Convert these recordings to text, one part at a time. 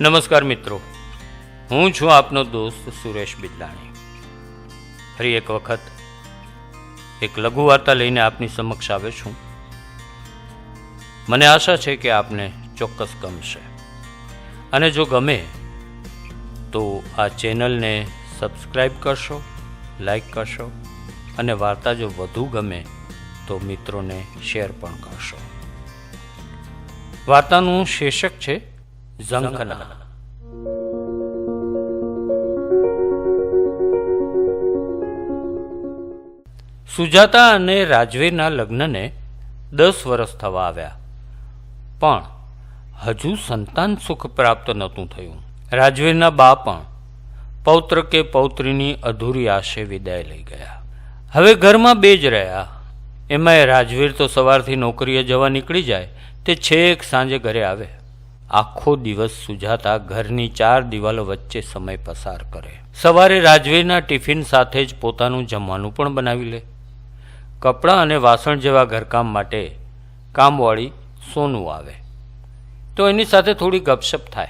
નમસ્કાર મિત્રો. હું છું આપનો દોસ્ત સુરેશ બિદલાણી ફરી એક વખત એક લઘુ વાર્તા લઈને આપની સમક્ષ આવ્યો છું. મને આશા છે કે આપને ચોક્કસ ગમશે. અને જો ગમે તો આ ચેનલને સબસ્ક્રાઈબ કરશો લાઈક કરશો અને વાર્તા જો વધુ ગમે તો મિત્રોને શેર પણ કરશો. વાર્તાનું શીર્ષક છે ઝંખના. સુજાતા અને રાજવીરના લગ્નને દસ વર્ષ થવા આવ્યા. પણ હજુ સંતાન સુખ પ્રાપ્ત નહોતું થયું. રાજવીરના બા પણ પૌત્ર કે પૌત્રીની અધૂરી આશે વિદાય લઈ ગયા. હવે ઘરમાં બે જ રહ્યા. એમાંય રાજવીર તો સવારથી નોકરીએ જવા નીકળી જાય તે છેક સાંજે ઘરે આવે. આખો દિવસ સુજાતા ઘરની ચાર દિવાલો વચ્ચે સમય પસાર કરે. સવારે રાજવીરના ટિફિન સાથે જ પોતાનું જમવાનું પણ બનાવી લે. કપડાં અને વાસણ જેવા ઘરકામ માટે કામવાળી સોનું આવે. તો એની સાથે થોડી ગપશપ થાય.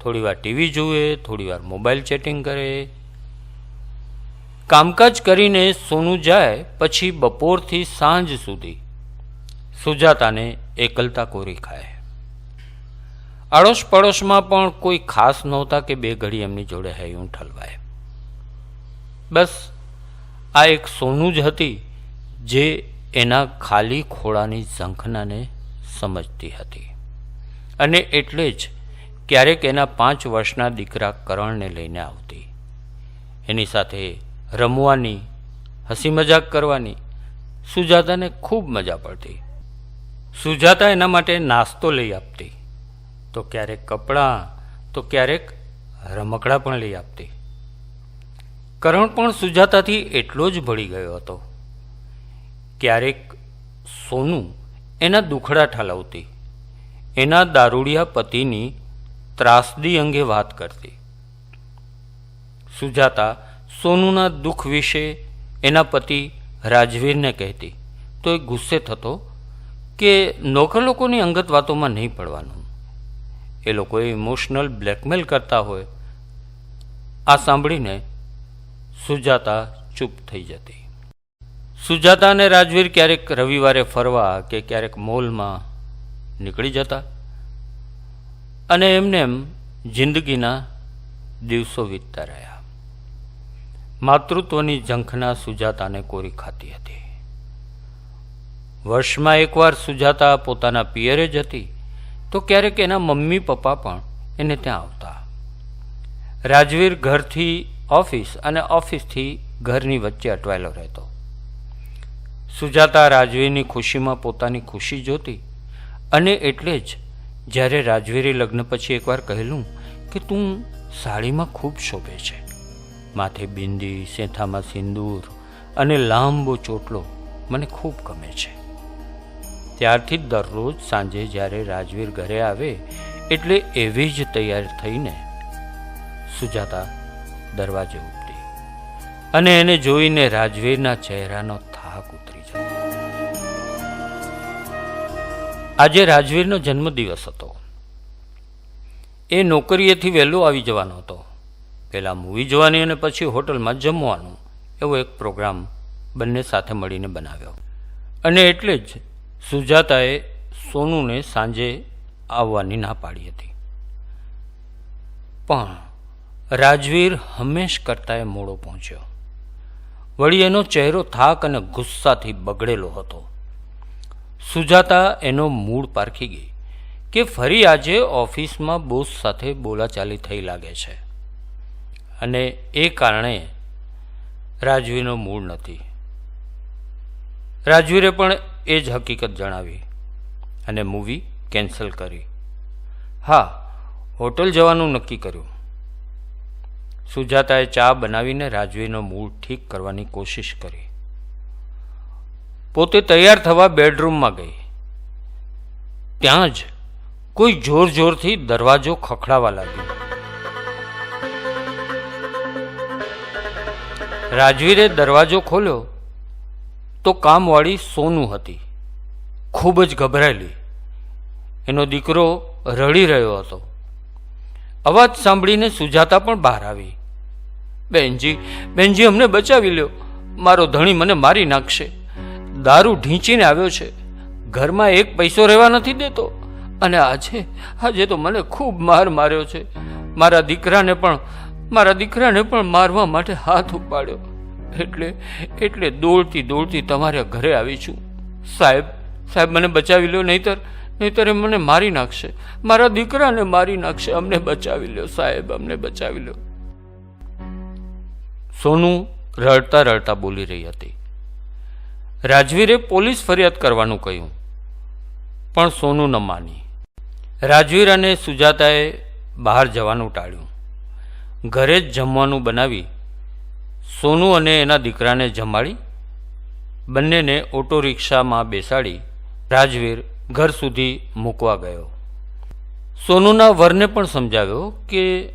થોડીવાર ટીવી જુએ થોડીવાર મોબાઈલ ચેટિંગ કરે. કામકાજ કરીને સોનું જાય પછી બપોરથી સાંજ સુધી સુજાતાને એકલતા કોરી ખાય. આડોશ પડોશમાં પણ કોઈ ખાસ નહોતા કે બે ઘડી એમની જોડે હૈયું ઠલવાય. બસ, આ એક સોનું જ હતી જે એના ખાલી ખોળાની ઝંખનાને સમજતી હતી. અને એટલે જ ક્યારેક એના પાંચ વર્ષના દીકરા કરણને લઈને આવતી. એની સાથે રમવાની હસી મજાક કરવાની, સુજાતાને ખૂબ મજા પડતી. સુજાતા એના માટે નાસ્તો લઈ આપતી. તો ક્યારેક કપડાં, તો ક્યારેક રમકડા પણ લઈ આપતી. કરણ પણ સુજાતાથી એટલો જ ભળી ગયો હતો. ક્યારેક સોનું એના દુખડા ઠાલવતી. એના દારૂડિયા પતિની ત્રાસદી અંગે વાત કરતી. સુજાતા સોનુના દુઃખ વિશે એના પતિ રાજવીરને કહેતી. તો એ ગુસ્સે થતો કે નોકર લોકોની અંગત વાતોમાં નહીં પડવાનું. એ લોકો ઇમોશનલ બ્લેકમેલ કરતા હોય. આ સાંભળીને સુજાતા ચૂપ થઈ જતી. સુજાતા અને રાજવીર ક્યારેક રવિવારે ફરવા કે ક્યારેક મોલમાં નીકળી જતા અને એમને એમ જિંદગીના દિવસો વીતતા રહ્યા. માતૃત્વની ઝંખના સુજાતાને કોરી ખાતી હતી. વર્ષમાં એકવાર સુજાતા પોતાના પિયરે જતી તો ક્યારેક એના મમ્મી, પપ્પા પણ એને ત્યાં આવતા. રાજવીર ઘરથી ઓફિસ અને ઓફિસથી ઘરની વચ્ચે અટવાયેલો રહેતો. સુજાતા રાજવીરની ખુશીમાં પોતાની ખુશી જોતી અને એટલે જ જ્યારે રાજવીરે લગ્ન પછી એકવાર કહેલું કે તું સાડીમાં ખૂબ શોભે છે. માથે બિંદી, સેથામાં સિંદૂર અને લાંબો ચોટલો મને ખૂબ ગમે છે. ત્યારથી દરરોજ સાંજે જ્યારે રાજવીર ઘરે આવે, એટલે એવી જ તૈયાર થઈને સુજાતા દરવાજે ઉપડી અને એને જોઈને રાજવીરના ચહેરાનો થાક ઉતરી જતો. આજે રાજવીરનો જન્મદિવસ હતો. એ નોકરીએથી વહેલો આવી જવાનો હતો. પહેલાં મૂવી જોવાની અને પછી હોટલમાં જમવાનું એવો એક પ્રોગ્રામ બંને સાથે મળીને બનાવ્યો. અને એટલે જ સુજાતાએ સોનુને સાંજે આવવાની ના પાડી હતી. પણ રાજવીર હંમેશ કરતાએ મોડો પહોંચ્યો. વળી એનો ચહેરો થાક અને ગુસ્સાથી બગડેલો હતો. સુજાતા એનો મૂડ પારખી ગઈ કે ફરી આજે ઓફિસમાં બોસ સાથે બોલાચાલી થઈ લાગે છે. અને એ કારણે રાજવીરનો મૂડ નથી. રાજવીરે પણ એ જ હકીકત જણાવી અને મૂવી કેન્સલ કરી. હા, હોટલ જવાનું નક્કી કર્યું. સુજાતાએ ચા બનાવીને રાજવીનો મૂડ ઠીક કરવાની કોશિશ કરી. પોતે તૈયાર થવા બેડરૂમમાં ગઈ. ત્યાં જ કોઈ જોર જોરથી દરવાજો ખખડાવા લાગ્યો. રાજવીરે દરવાજો ખોલ્યો તો કામવાળી સોનું હતી. ખૂબ જ ગભરાયેલી. એનો દીકરો રડી રહ્યો હતો. અવાજ સાંભળીને સુજાતા પણ બહાર આવી. બેનજી બેનજી, અમને બચાવી લ્યો. મારો ધણી મને મારી નાખશે. દારૂ ઢીંચીને આવ્યો છે. ઘરમાં એક પૈસો રહેવા નથી દેતો. અને આજે આજે તો મને ખૂબ માર માર્યો છે. મારા દીકરાને પણ, મારા દીકરાને પણ મારવા માટે હાથ ઉપાડ્યો. એટલે એટલે દોડતી દોડતી તમારા ઘરે આવી છું. સાહેબ સાહેબ મને બચાવી લ્યો, નહીતર નહીતર એ મને મારી નાખશે. મારા દીકરાને મારી નાખશે. અમને બચાવી લ્યો, સાહેબ, અમને બચાવી લ્યો. સોનું રડતા રડતા બોલી રહી હતી. રાજવીરે પોલીસ ફરિયાદ કરવાનું કહ્યું, પણ સોનું ન માની. રાજવીર અને સુજાતાએ બહાર જવાનું ટાળ્યું. ઘરે જ જમવાનું બનાવી સોનુ અને એના દીકરાને જમાડી, બંનેને ઓટો રિક્ષામાં બેસાડી રાજવીર ઘર સુધી મૂકવા ગયો. સોનુના વરને પણ સમજાવ્યો કે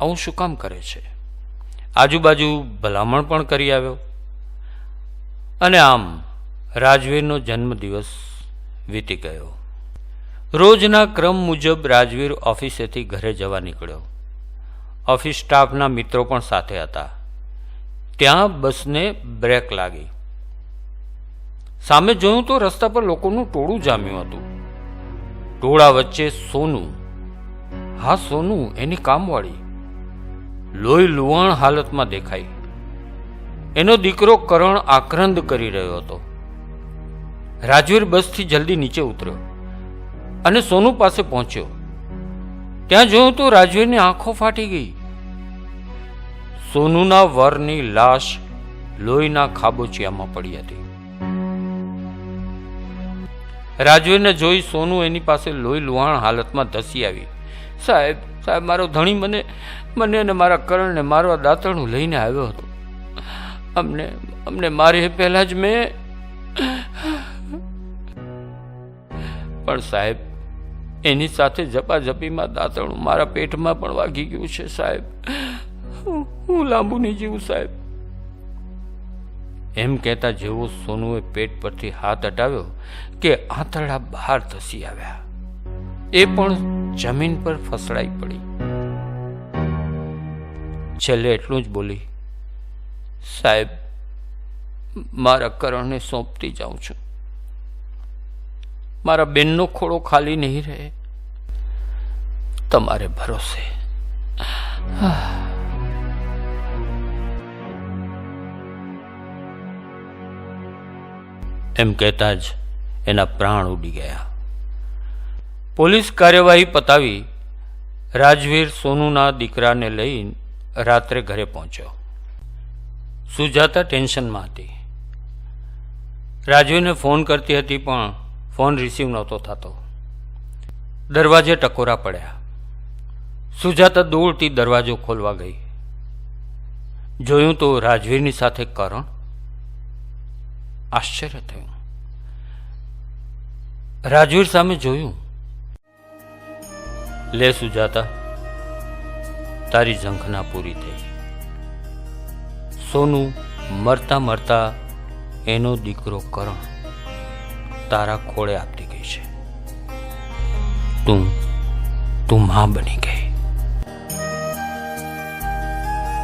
આવું શું કામ કરે છે? આજુબાજુ ભલામણ પણ કરી આવ્યો. અને આમ રાજવીરનો જન્મદિવસ વીતી ગયો. રોજના ક્રમ મુજબ રાજવીર ઓફિસેથી ઘરે જવા નીકળ્યો. ઓફિસ સ્ટાફના મિત્રો પણ સાથે હતા. ત્યાં બસને બ્રેક લાગી. સામે જોયું તો રસ્તા પર લોકોનું ટોળું જામ્યું હતું. ટોળા વચ્ચે સોનું. હા, સોનું, એની કામવાળી. લોહી લુવાણ હાલતમાં દેખાઈ. એનો દીકરો કરણ આક્રંદ કરી રહ્યો હતો. રાજવીર બસથી જલ્દી નીચે ઉતર્યો અને સોનુ પાસે પહોંચ્યો. ત્યાં જોયું તો રાજવીરની આંખો ફાટી ગઈ. સોનુના વરની લાશ લોહીના ખાબોચિયામાં પડી હતી. રાજવીને જોઈ સોનુ એની પાસે લોહી લુહાણ હાલતમાં ધસી આવી. સાહેબ સાહેબ, મારો ધણી મને મને અને મારા કરણને મારવા દાંતણું લઈને આવ્યો હતો. અમને અમને મારે પહેલા જ મેં પણ સાહેબ, એની સાથે ઝપાઝપીમાં દાંતણું મારા પેટમાં પણ વાગી ગયું છે, સાહેબ. હું- લાંબુ નહીં જીવું, સાહેબ. એમ કહેતા જેવો સોનુએ પેટ પરથી હાથ હટાવ્યો કે આંતરડા બહાર ધસી આવ્યા. એ પણ જમીન પર ફસડાઈ પડી. છેલ્લે એટલું જ બોલી, સાહેબ, મારા કરણને સોંપતી જાઉં છું. મારા બેનનો ખોળો ખાલી નહીં રહે. તમારે ભરોસે. એમ કહેતા જ એના પ્રાણ ઉડી ગયા. પોલીસ કાર્યવાહી પતાવી રાજવીર સોનુના દીકરાને લઈ રાત્રે ઘરે પહોંચ્યો. સુજાતા ટેન્શનમાં હતી. રાજવીરને ફોન કરતી હતી પણ ફોન રિસીવ નહોતો થતો. દરવાજે ટકોરા પડ્યા. સુજાતા દોડતી દરવાજો ખોલવા ગઈ. જોયું તો રાજવીરની સાથે કરણ આશ્ચર્ય થયું. રાજવીર સામે જોયું. લે સુજાતા, તારી ઝંખના પૂરી થઈ. સોનું મરતા મરતા એનો દીકરો કરણ તારા ખોળે આપતી ગઈ છે. તું તું માં બની ગઈ.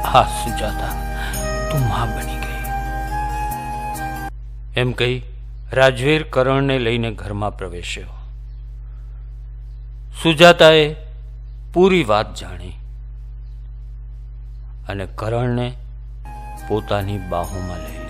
હા સુજાતા, તું માં બની ગઈ. એમ કહી રાજવીર કરણને લઈને ઘરમાં પ્રવેશ્યો. સુજાતાએ પૂરી વાત જાણી અને કરણને પોતાની બાહુમાં લઈ